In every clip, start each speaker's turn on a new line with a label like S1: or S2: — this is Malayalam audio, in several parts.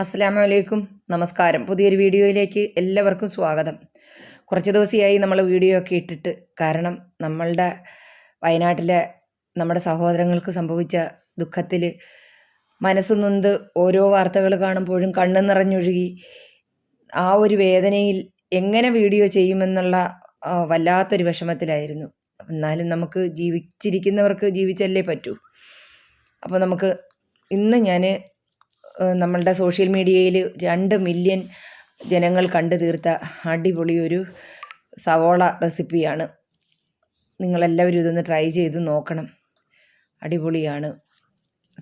S1: അസ്സാം വലൈക്കും നമസ്കാരം. പുതിയൊരു വീഡിയോയിലേക്ക് എല്ലാവർക്കും സ്വാഗതം. കുറച്ച് ദിവസമായി നമ്മൾ വീഡിയോ ഒക്കെ ഇട്ടിട്ട് കാരണം നമ്മളുടെ വയനാട്ടിലെ നമ്മുടെ സഹോദരങ്ങൾക്ക് സംഭവിച്ച ദുഃഖത്തിൽ മനസ്സ് ഓരോ വാർത്തകൾ കാണുമ്പോഴും കണ്ണ് നിറഞ്ഞൊഴുകി ആ ഒരു വേദനയിൽ എങ്ങനെ വീഡിയോ ചെയ്യുമെന്നുള്ള വല്ലാത്തൊരു വിഷമത്തിലായിരുന്നു. എന്നാലും നമുക്ക് ജീവിച്ചിരിക്കുന്നവർക്ക് ജീവിച്ചല്ലേ പറ്റൂ. അപ്പോൾ നമുക്ക് ഇന്ന് ഞാൻ നമ്മളുടെ സോഷ്യൽ മീഡിയയിൽ രണ്ട് മില്യൺ ജനങ്ങൾ കണ്ടു തീർത്ത അടിപൊളി ഒരു സവോള റെസിപ്പിയാണ്. നിങ്ങളെല്ലാവരും ഇതൊന്ന് ട്രൈ ചെയ്ത് നോക്കണം. അടിപൊളിയാണ്.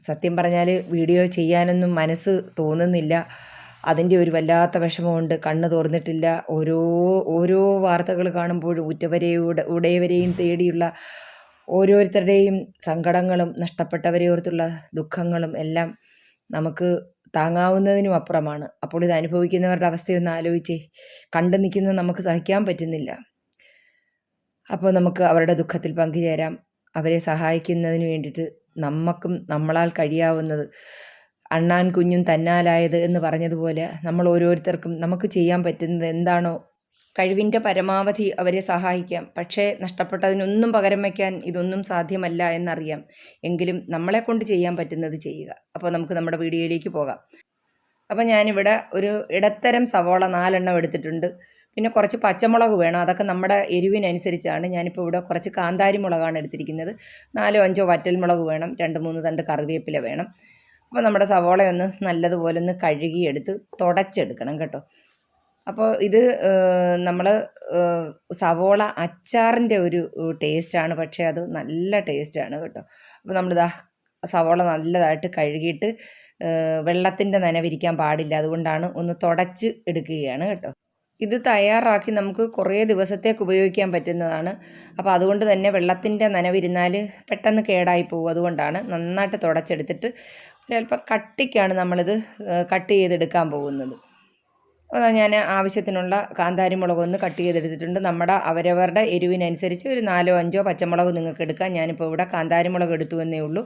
S1: സത്യം പറഞ്ഞാൽ വീഡിയോ ചെയ്യാനൊന്നും മനസ്സ് തോന്നുന്നില്ല. അതിന്റെ ഒരു വല്ലാത്ത വിഷമമുണ്ട്. കണ്ണ് തോർന്നിട്ടില്ല. ഓരോ ഓരോ വാർത്തകൾ കാണുമ്പോഴും ഉറ്റവരെയും ഉട ഉടയവരെയും തേടിയുള്ള ഓരോരുത്തരുടെയും സങ്കടങ്ങളും നഷ്ടപ്പെട്ടവരെ ഓർത്തുള്ള ദുഃഖങ്ങളും എല്ലാം നമുക്ക് താങ്ങാവുന്നതിനും അപ്പുറമാണ്. അപ്പോൾ ഇത് അനുഭവിക്കുന്നവരുടെ അവസ്ഥയൊന്ന് ആലോചിച്ചേ. കണ്ടു നിൽക്കുന്നത് നമുക്ക് സഹിക്കാൻ പറ്റുന്നില്ല. അപ്പോൾ നമുക്ക് അവരുടെ ദുഃഖത്തിൽ പങ്കുചേരാം. അവരെ സഹായിക്കുന്നതിന് വേണ്ടിയിട്ട് നമുക്കും നമ്മളാൽ കഴിയാവുന്നത് അണ്ണാൻ കുഞ്ഞും തന്നാലായത് എന്ന് പറഞ്ഞതുപോലെ നമ്മൾ ഓരോരുത്തർക്കും നമുക്ക് ചെയ്യാൻ പറ്റുന്നത് എന്താണോ കഴിവിന്റെ പരമാവധി അവരെ സഹായിക്കാം. പക്ഷേ നഷ്ടപ്പെട്ടതിനൊന്നും പകരം വയ്ക്കാൻ ഇതൊന്നും സാധ്യമല്ല എന്നറിയാം. എങ്കിലും നമ്മളെ കൊണ്ട് ചെയ്യാൻ പറ്റുന്നത് ചെയ്യുക. അപ്പോൾ നമുക്ക് നമ്മുടെ വീഡിയോയിലേക്ക് പോകാം. അപ്പോൾ ഞാനിവിടെ ഒരു ഇടത്തരം സവോള നാലെണ്ണം എടുത്തിട്ടുണ്ട്. പിന്നെ കുറച്ച് പച്ചമുളക് വേണം. അതൊക്കെ നമ്മുടെ എരിവിനനുസരിച്ചാണ് ഞാനിപ്പോൾ ഇവിടെ കുറച്ച് കാന്താരി മുളകാണ് എടുത്തിരിക്കുന്നത്. നാലോ അഞ്ചോ വറ്റൽമുളക് വേണം. രണ്ട് മൂന്ന് തണ്ട് കറിവേപ്പില വേണം. അപ്പോൾ നമ്മുടെ സവോളയൊന്ന് നല്ലതുപോലെ ഒന്ന് കഴുകിയെടുത്ത് തുടച്ചെടുക്കണം കേട്ടോ. അപ്പോൾ ഇത് നമ്മൾ സവോള അച്ചാറിന്റെ ഒരു ടേസ്റ്റാണ്. പക്ഷേ അത് നല്ല ടേസ്റ്റാണ് കേട്ടോ. അപ്പോൾ നമ്മളിതാ സവോള നല്ലതായിട്ട് കഴുകിയിട്ട് വെള്ളത്തിന്റെ നനവിരിക്കാൻ പാടില്ല. അതുകൊണ്ടാണ് ഒന്ന് തുടച്ച് എടുക്കുകയാണ് കേട്ടോ. ഇത് തയ്യാറാക്കി നമുക്ക് കുറേ ദിവസത്തേക്ക് ഉപയോഗിക്കാൻ പറ്റുന്നതാണ്. അപ്പോൾ അതുകൊണ്ട് തന്നെ വെള്ളത്തിന്റെ നനവിരുന്നാൽ പെട്ടെന്ന് കേടായി പോകും. അതുകൊണ്ടാണ് നന്നായിട്ട് തുടച്ചെടുത്തിട്ട് ഒരൽപ്പം കട്ടിക്കാണ് നമ്മളിത് കട്ട് ചെയ്തെടുക്കാൻ പോകുന്നത്. ഞാൻ ആവശ്യത്തിനുള്ള കാന്താരി മുളക് ഒന്ന് കട്ട് ചെയ്തെടുത്തിട്ടുണ്ട്. നമ്മുടെ അവരവരുടെ എരിവിനനുസരിച്ച് ഒരു നാലോ അഞ്ചോ പച്ചമുളക് നിങ്ങൾക്ക് എടുക്കാം. ഞാനിപ്പോൾ ഇവിടെ കാന്താരി മുളക് എടുത്തു എന്നേ ഉള്ളൂ.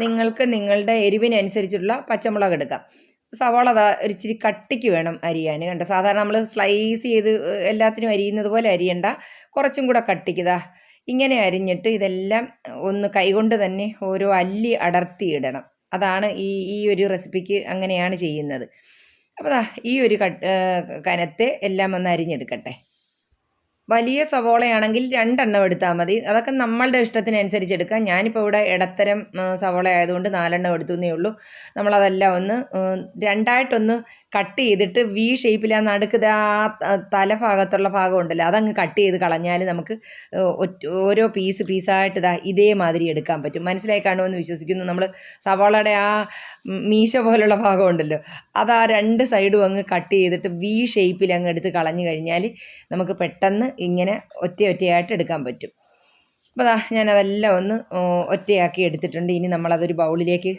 S1: നിങ്ങൾക്ക് നിങ്ങളുടെ എരിവിനനുസരിച്ചുള്ള പച്ചമുളക് എടുക്കാം. സവാള ഒരു ഇച്ചിരി കട്ടിക്ക് വേണം അരിയാൻ കണ്ട? സാധാരണ നമ്മൾ സ്ലൈസ് ചെയ്ത് എല്ലാത്തിനും അരിയുന്നത് പോലെ അരിയണ്ട. കുറച്ചും കൂടെ കട്ടിക്കുതാ ഇങ്ങനെ അരിഞ്ഞിട്ട് ഇതെല്ലാം ഒന്ന് കൈകൊണ്ട് തന്നെ ഓരോ അല്ലി അടർത്തിയിടണം. അതാണ് ഈ ഈ ഒരു റെസിപ്പിക്ക് അങ്ങനെയാണ് ചെയ്യുന്നത്. അപ്പോൾ ഈ ഒരു കട്ട് കനത്തെ എല്ലാം ഒന്ന് അരിഞ്ഞെടുക്കട്ടെ. വലിയ സവോളയാണെങ്കിൽ രണ്ടെണ്ണം എടുത്താൽ മതി. അതൊക്കെ നമ്മളുടെ ഇഷ്ടത്തിനനുസരിച്ച് എടുക്കാം ഞാനിപ്പോൾ ഇവിടെ ഇടത്തരം സവോള ആയതുകൊണ്ട് നാലെണ്ണം എടുത്തു എന്നേ ഉള്ളൂ. നമ്മളതെല്ലാം ഒന്ന് രണ്ടായിട്ടൊന്ന് കട്ട് ചെയ്തിട്ട് വി ഷേപ്പിൽ ആ നടുക്കത് ആ തലഭാഗത്തുള്ള ഭാഗം ഉണ്ടല്ലോ അതങ്ങ് കട്ട് ചെയ്ത് കളഞ്ഞാൽ നമുക്ക് ഓരോ പീസ് പീസായിട്ട് ഇതാ ഇതേമാതിരി എടുക്കാൻ പറ്റും. മനസ്സിലായി കാണുമെന്ന് വിശ്വസിക്കുന്നു. നമ്മൾ സവാളയുടെ ആ മീശ പോലുള്ള ഭാഗം ഉണ്ടല്ലോ അത് ആ രണ്ട് സൈഡും അങ്ങ് കട്ട് ചെയ്തിട്ട് വി ഷേപ്പിൽ അങ്ങ് എടുത്ത് കളഞ്ഞു കഴിഞ്ഞാൽ നമുക്ക് പെട്ടെന്ന് ഇങ്ങനെ ഒറ്റ ഒറ്റയായിട്ട് എടുക്കാൻ പറ്റും. അപ്പോൾ അതാ ഞാനതെല്ലാം ഒന്ന് ഒറ്റയാക്കി എടുത്തിട്ടുണ്ട്. ഇനി നമ്മളതൊരു ബൗളിലേക്ക്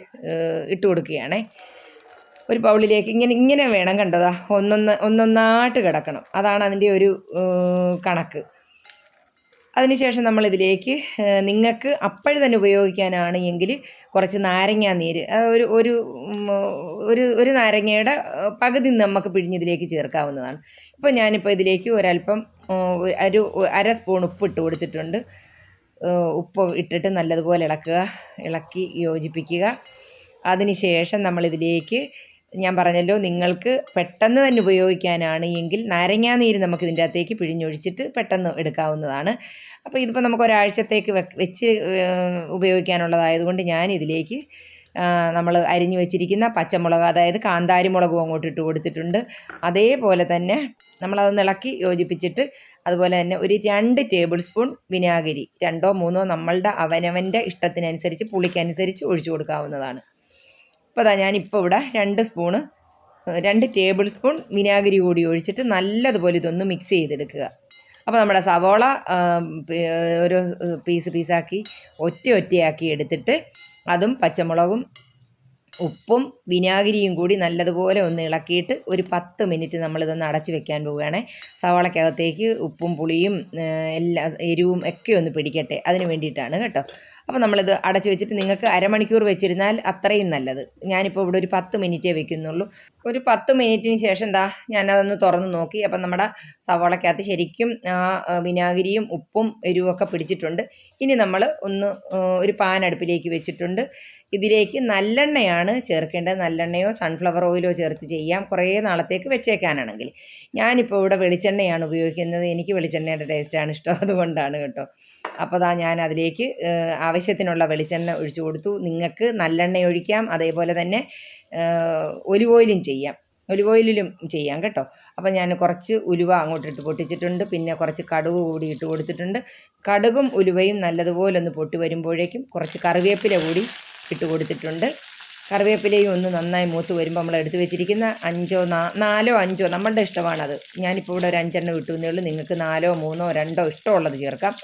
S1: ഇട്ട് കൊടുക്കുകയാണേ. ഒരു ബൗളിലേക്ക് ഇങ്ങനെ ഇങ്ങനെ വേണം കണ്ടതാ ഒന്നൊന്ന് ഒന്നൊന്നായിട്ട് കിടക്കണം. അതാണ് അതിന്റെ ഒരു കണക്ക്. അതിനുശേഷം നമ്മളിതിലേക്ക് നിങ്ങൾക്ക് അപ്പോഴും തന്നെ ഉപയോഗിക്കാനാണ് എങ്കിൽ കുറച്ച് നാരങ്ങാ നീര് ഒരു ഒരു ഒരു ഒരു നാരങ്ങയുടെ പകുതി നമുക്ക് പിഴിഞ്ഞിതിലേക്ക് ചേർക്കാവുന്നതാണ്. ഇപ്പോൾ ഞാനിപ്പോൾ ഇതിലേക്ക് ഒരല്പം ഒരു അര സ്പൂൺ ഉപ്പ് ഇട്ട് കൊടുത്തിട്ടുണ്ട് ഉപ്പ് ഇട്ടിട്ട് നല്ലതുപോലെ ഇളക്കുക ഇളക്കി യോജിപ്പിക്കുക. അതിനുശേഷം നമ്മളിതിലേക്ക് ഞാൻ പറഞ്ഞല്ലോ നിങ്ങൾക്ക് പെട്ടെന്ന് തന്നെ ഉപയോഗിക്കാനാണ് എങ്കിൽ നാരങ്ങാ നീര് നമുക്ക് ഇതിന്റെ അകത്തേക്ക് പിഴിഞ്ഞൊഴിച്ചിട്ട് പെട്ടെന്ന് എടുക്കാവുന്നതാണ്. അപ്പോൾ ഇതിപ്പോൾ നമുക്ക് ഒരാഴ്ചത്തേക്ക് വെച്ച് ഉപയോഗിക്കാനുള്ളതായതുകൊണ്ട് ഞാൻ ഇതിലേക്ക് നമ്മൾ അരിഞ്ഞു വെച്ചിരിക്കുന്ന പച്ചമുളക് അതായത് കാന്താരി മുളകും അങ്ങോട്ട് ഇട്ട് കൊടുത്തിട്ടുണ്ട്. അതേപോലെ തന്നെ നമ്മളതൊന്ന് ഇളക്കി യോജിപ്പിച്ചിട്ട് അതുപോലെ തന്നെ ഒരു രണ്ട് ടേബിൾ സ്പൂൺ വിനാഗിരി രണ്ടോ മൂന്നോ നമ്മളുടെ അവനവന്റെ ഇഷ്ടത്തിനനുസരിച്ച് പുളിക്കനുസരിച്ച് ഒഴിച്ചു കൊടുക്കാവുന്നതാണ്. അപ്പോൾ അതാ ഞാനിപ്പോൾ ഇവിടെ രണ്ട് സ്പൂണ് രണ്ട് ടേബിൾ സ്പൂൺ വിനാഗിരി കൂടി ഒഴിച്ചിട്ട് നല്ലതുപോലെ ഇതൊന്ന് മിക്സ് ചെയ്തെടുക്കുക. അപ്പോൾ നമ്മുടെ സവോള ഒരു പീസ് പീസാക്കി ഒറ്റ ഒറ്റയാക്കി എടുത്തിട്ട് അതും പച്ചമുളകും ഉപ്പും വിനാഗിരിയും കൂടി നല്ലതുപോലെ ഒന്ന് ഇളക്കിയിട്ട് ഒരു പത്ത് മിനിറ്റ് നമ്മളിതൊന്ന് അടച്ചു വെക്കാൻ പോവുകയാണേ. സവാളക്കകത്തേക്ക് ഉപ്പും പുളിയും എല്ലാ എരിവും ഒക്കെ ഒന്ന് പിടിക്കട്ടെ. അതിന് വേണ്ടിയിട്ടാണ് കേട്ടോ. അപ്പോൾ നമ്മളിത് അടച്ചു വെച്ചിട്ട് നിങ്ങൾക്ക് അരമണിക്കൂർ വെച്ചിരുന്നാൽ അത്രയും നല്ലത്. ഞാനിപ്പോൾ ഇവിടെ ഒരു പത്ത് മിനിറ്റേ വെക്കുന്നുള്ളൂ. ഒരു പത്ത് മിനിറ്റിന് ശേഷം എന്താ ഞാനതൊന്ന് തുറന്ന് നോക്കി. അപ്പം നമ്മുടെ സവാളക്കകത്ത് ശരിക്കും വിനാഗിരിയും ഉപ്പും എരിവൊക്കെ പിടിച്ചിട്ടുണ്ട്. ഇനി നമ്മൾ ഒന്ന് ഒരു പാൻ അടുപ്പിലേക്ക് വെച്ചിട്ടുണ്ട്. ഇതിലേക്ക് നല്ലെണ്ണയാണ് ചേർക്കേണ്ടത്. നല്ലെണ്ണയോ സൺഫ്ലവർ ഓയിലോ ചേർത്ത് ചെയ്യാം. കുറേ നാളത്തേക്ക് വെച്ചേക്കാനാണെങ്കിൽ. ഞാനിപ്പോൾ ഇവിടെ വെളിച്ചെണ്ണയാണ് ഉപയോഗിക്കുന്നത്. എനിക്ക് വെളിച്ചെണ്ണയുടെ ടേസ്റ്റാണ് ഇഷ്ടം. അതുകൊണ്ടാണ് കേട്ടോ. അപ്പോൾ ദാ ഞാൻ അതിലേക്ക് ഏഹ്, ആവശ്യത്തിനുള്ള വെളിച്ചെണ്ണ ഒഴിച്ചു കൊടുത്തു. നിങ്ങൾക്ക് നല്ലെണ്ണ ഒഴിക്കാം അതേപോലെ തന്നെ ഒലിവ് ഓയിലും ചെയ്യാം. ഒലിവ് ഓയിലിലും ചെയ്യാം കേട്ടോ. അപ്പോൾ ഞാൻ കുറച്ച് ഉലുവ അങ്ങോട്ട് ഇട്ട് പൊട്ടിച്ചിട്ടുണ്ട്. പിന്നെ കുറച്ച് കടുക് കൂടി ഇട്ട് കൊടുത്തിട്ടുണ്ട്. കടുകും ഉലുവയും നല്ലതുപോലെ ഒന്ന് പൊട്ടി വരുമ്പോഴേക്കും കുറച്ച് കറിവേപ്പില കൂടി ഇട്ട് കൊടുത്തിട്ടുണ്ട്. കറിവേപ്പിലയും ഒന്ന് നന്നായി മൂത്ത് വരുമ്പോൾ നമ്മൾ എടുത്തു വെച്ചിരിക്കുന്ന അഞ്ചോ നാലോ അഞ്ചോ നമ്മളുടെ ഇഷ്ടമാണത്. ഞാനിപ്പോൾ ഇവിടെ ഒരു അഞ്ചെണ്ണം ഇട്ടു എന്നേ ഉള്ളൂ. നിങ്ങൾക്ക് നാലോ മൂന്നോ രണ്ടോ ഇഷ്ടമുള്ളത് ചേർക്കാം.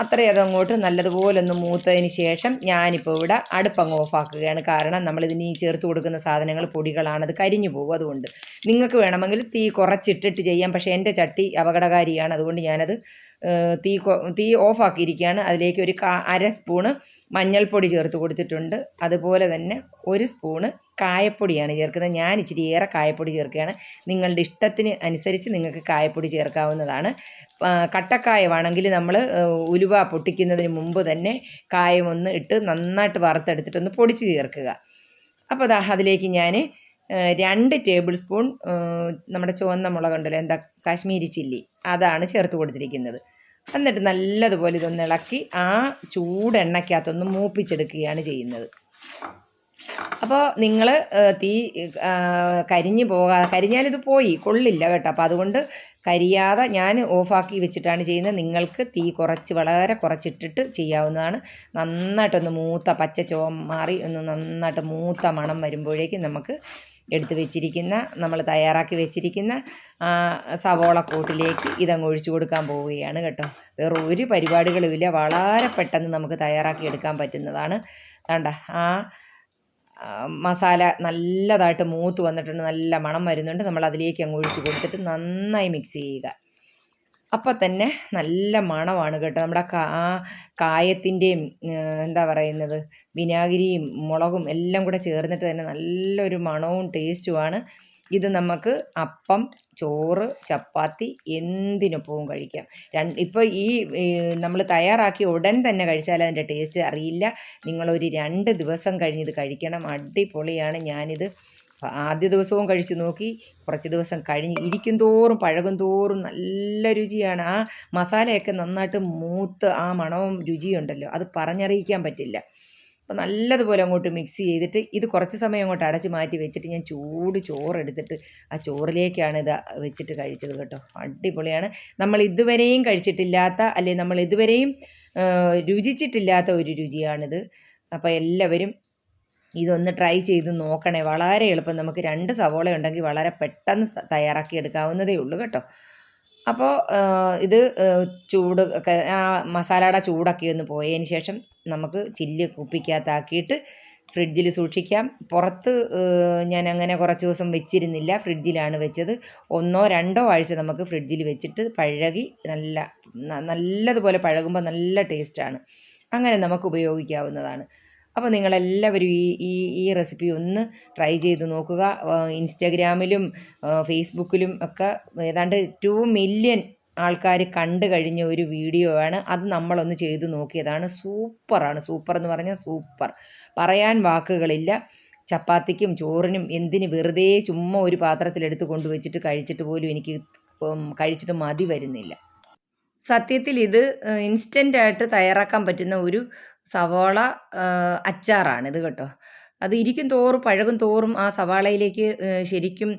S1: അത്രയും അതങ്ങോട്ട് നല്ലതുപോലെ ഒന്ന് മൂത്തതിന് ശേഷം ഞാനിപ്പോൾ ഇവിടെ അടുപ്പങ്ങ് ഓഫാക്കുകയാണ്. കാരണം നമ്മളിതിന് ഈ ചേർത്ത് കൊടുക്കുന്ന സാധനങ്ങൾ പൊടികളാണ് അത് കരിഞ്ഞു പോകും അതുകൊണ്ട്. നിങ്ങൾക്ക് വേണമെങ്കിൽ തീ കുറച്ചിട്ടിട്ട് ചെയ്യാം. പക്ഷേ എന്റെ ചട്ടി അപകടകാരിയാണ്. അതുകൊണ്ട് ഞാനത് തീ തീ ഓഫാക്കിയിരിക്കുകയാണ്. അതിലേക്ക് ഒരു അര സ്പൂണ് മഞ്ഞൾപ്പൊടി ചേർത്ത് കൊടുത്തിട്ടുണ്ട്. അതുപോലെ തന്നെ ഒരു സ്പൂണ് കായപ്പൊടിയാണ് ചേർക്കുന്നത്. ഞാൻ ഇച്ചിരി ഏറെ കായപ്പൊടി ചേർക്കുകയാണ്. നിങ്ങളുടെ ഇഷ്ടത്തിന് അനുസരിച്ച് നിങ്ങൾക്ക് കായപ്പൊടി ചേർക്കാവുന്നതാണ്. കട്ടക്കായ കട്ടക്കായമാണെങ്കിൽ നമ്മൾ ഉലുവ പൊട്ടിക്കുന്നതിന് മുമ്പ് തന്നെ കായം ഒന്ന് ഇട്ട് നന്നായിട്ട് വറുത്തെടുത്തിട്ടൊന്ന് പൊടിച്ച് ചേർക്കുക. അപ്പോൾ അതാ അതിലേക്ക് ഞാൻ രണ്ട് ടേബിൾ സ്പൂൺ നമ്മുടെ ചുവന്ന മുളകുണ്ടല്ലോ എന്താ കാശ്മീരി ചില്ലി അതാണ് ചേർത്ത് കൊടുത്തിരിക്കുന്നത്. എന്നിട്ട് നല്ലതുപോലെ ഇതൊന്ന് ഇളക്കി ആ ചൂടെണ്ണയ്ക്കകത്തൊന്ന് മൂപ്പിച്ചെടുക്കുകയാണ് ചെയ്യുന്നത്. അപ്പോൾ നിങ്ങൾ തീ കരിഞ്ഞു പോകാതെ കരിഞ്ഞാലിത് പോയി കൊള്ളില്ല കേട്ടോ. അപ്പോൾ അതുകൊണ്ട് കരിയാതെ ഞാൻ ഓഫാക്കി വെച്ചിട്ടാണ് ചെയ്യുന്നത്. നിങ്ങൾക്ക് തീ കുറച്ച് വളരെ കുറച്ചിട്ടിട്ട് ചെയ്യാവുന്നതാണ്. നന്നായിട്ടൊന്ന് മൂത്ത പച്ച ചോം മാറി ഒന്ന് നന്നായിട്ട് മൂത്ത മണം വരുമ്പോഴേക്കും നമുക്ക് എടുത്ത് വെച്ചിരിക്കുന്ന നമ്മൾ തയ്യാറാക്കി വെച്ചിരിക്കുന്ന സവോള കൂട്ടിലേക്ക് ഇതങ്ങ് ഒഴിച്ചു കൊടുക്കാൻ പോവുകയാണ് കേട്ടോ. വേറെ ഒരു പരിപാടികളുമില്ല വളരെ പെട്ടെന്ന് നമുക്ക് തയ്യാറാക്കി എടുക്കാൻ പറ്റുന്നതാണ്. വേണ്ട ആ ആ, മസാല നല്ലതായിട്ട് മൂത്ത് വന്നിട്ടുണ്ട് നല്ല മണം വരുന്നുണ്ട്. നമ്മൾ അതിലേക്ക് അങ്ങ് ഒഴിച്ച് കൊടുത്തിട്ട് നന്നായി മിക്സ് ചെയ്യുക. അപ്പം തന്നെ നല്ല മണമാണ് കേട്ടോ. നമ്മുടെ കാ കായത്തിന്റെയും എന്താ പറയുന്നത് വിനാഗിരിയും മുളകും എല്ലാം കൂടെ ചേർന്നിട്ട് തന്നെ നല്ലൊരു മണവും ടേസ്റ്റുമാണ് ഇത് നമുക്ക് അപ്പം ചോറ് ചപ്പാത്തി എന്തിനൊപ്പവും കഴിക്കാം. രണ്ട് ഇപ്പോൾ ഈ നമ്മൾ തയ്യാറാക്കി ഉടൻ തന്നെ കഴിച്ചാൽ അതിന്റെ ടേസ്റ്റ് അറിയില്ല. നിങ്ങളൊരു രണ്ട് ദിവസം കഴിഞ്ഞ് ഇത് കഴിക്കണം. അടിപൊളിയാണ്. ഞാനിത് ആദ്യ ദിവസവും കഴിച്ചു നോക്കി. കുറച്ച് ദിവസം കഴിഞ്ഞ് ഇരിക്കും തോറും പഴകും തോറും നല്ല രുചിയാണ്. ആ മസാലയൊക്കെ നന്നായിട്ട് മൂത്ത് ആ മണവും രുചിയുണ്ടല്ലോ. അത് പറഞ്ഞറിയിക്കാൻ പറ്റില്ല. അപ്പോൾ നല്ലതുപോലെ അങ്ങോട്ട് മിക്സ് ചെയ്തിട്ട് ഇത് കുറച്ച് സമയം അങ്ങോട്ട് അടച്ച് മാറ്റി വെച്ചിട്ട് ഞാൻ ചൂട് ചോറെടുത്തിട്ട് ആ ചോറിലേക്കാണ് ഇത് വെച്ചിട്ട് കഴിച്ചത് കേട്ടോ. അടിപൊളിയാണ്. നമ്മൾ ഇതുവരെയും കഴിച്ചിട്ടില്ലാത്ത അല്ലെങ്കിൽ നമ്മൾ ഇതുവരെയും രുചിച്ചിട്ടില്ലാത്ത ഒരു രുചിയാണിത്. അപ്പോൾ എല്ലാവരും ഇതൊന്ന് ട്രൈ ചെയ്ത് നോക്കണേ. വളരെ എളുപ്പം. നമുക്ക് രണ്ട് സവോള ഉണ്ടെങ്കിൽ വളരെ പെട്ടെന്ന് തയ്യാറാക്കി എടുക്കാവുന്നതേ ഉള്ളൂ കേട്ടോ. അപ്പോൾ ഇത് ചൂട് ആ മസാലയുടെ ചൂടൊക്കെ ഒന്ന് പോയതിന് ശേഷം നമുക്ക് ചില്ല് കുപ്പിക്കകത്താക്കിയിട്ട് ഫ്രിഡ്ജിൽ സൂക്ഷിക്കാം. പുറത്ത് ഞാൻ അങ്ങനെ കുറച്ച് ദിവസം വെച്ചിരുന്നില്ല. ഫ്രിഡ്ജിലാണ് വെച്ചത്. ഒന്നോ രണ്ടോ ആഴ്ച നമുക്ക് ഫ്രിഡ്ജിൽ വെച്ചിട്ട് പഴകി നല്ല നല്ലതുപോലെ പഴകുമ്പോൾ നല്ല ടേസ്റ്റാണ് അങ്ങനെ നമുക്ക് ഉപയോഗിക്കാവുന്നതാണ്. അപ്പോൾ നിങ്ങളെല്ലാവരും ഈ ഈ ഈ റെസിപ്പി ഒന്ന് ട്രൈ ചെയ്ത് നോക്കുക. ഇൻസ്റ്റാഗ്രാമിലും ഫേസ്ബുക്കിലും ഒക്കെ ഏതാണ്ട് ടു മില്യൺ ആൾക്കാർ കണ്ടു കഴിഞ്ഞ ഒരു വീഡിയോ ആണ്. അത് നമ്മളൊന്ന് ചെയ്ത് നോക്കിയതാണ്. സൂപ്പറാണ് സൂപ്പർ എന്ന് പറഞ്ഞാൽ സൂപ്പർ പറയാൻ വാക്കുകളില്ല. ചപ്പാത്തിക്കും ചോറിനും എന്തിന് വെറുതെ ചുമ്മാ ഒരു പാത്രത്തിലെടുത്ത് കൊണ്ടുവച്ചിട്ട് കഴിച്ചിട്ട് പോലും എനിക്ക് കഴിച്ചിട്ട് മതി വരുന്നില്ല. സത്യത്തിൽ ഇത് ഇൻസ്റ്റന്റായിട്ട് തയ്യാറാക്കാൻ പറ്റുന്ന ഒരു സവാള അച്ചാറാണ് ഇത് കേട്ടോ. അത് ഇരിക്കും തോറും പഴകും തോറും ആ സവാളയിലേക്ക് ശരിക്കും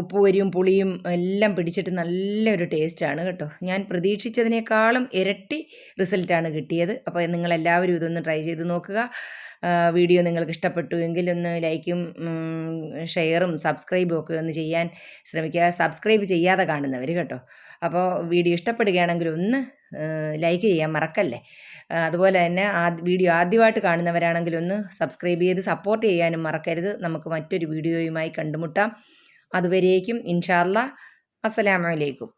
S1: ഉപ്പുവരിയും പുളിയും എല്ലാം പിടിച്ചിട്ട് നല്ലൊരു ടേസ്റ്റാണ് കേട്ടോ. ഞാൻ പ്രതീക്ഷിച്ചതിനേക്കാളും ഇരട്ടി റിസൾട്ടാണ് കിട്ടിയത്. അപ്പോൾ നിങ്ങളെല്ലാവരും ഇതൊന്ന് ട്രൈ ചെയ്ത് നോക്കുക. വീഡിയോ നിങ്ങൾക്ക് ഇഷ്ടപ്പെട്ടു എങ്കിൽ ഒന്ന് ലൈക്കും ഷെയറും സബ്സ്ക്രൈബും ഒക്കെ ഒന്ന് ചെയ്യാൻ ശ്രമിക്കുക. സബ്സ്ക്രൈബ് ചെയ്യാതെ കാണുന്നവർ കേട്ടോ. അപ്പോൾ വീഡിയോ ഇഷ്ടപ്പെടുകയാണെങ്കിൽ ഒന്ന് ലൈക്ക് ചെയ്യാൻ മറക്കല്ലേ? അതുപോലെ തന്നെ ആ വീഡിയോ ആദ്യമായിട്ട് കാണുന്നവരാണെങ്കിൽ ഒന്ന് സബ്സ്ക്രൈബ് ചെയ്ത് സപ്പോർട്ട് ചെയ്യാനും മറക്കരുത്. നമുക്ക് മറ്റൊരു വീഡിയോയുമായി കണ്ടുമുട്ടാം. അതുവരേക്കും ഇൻഷാല്ല അസ്സലാമലൈക്കും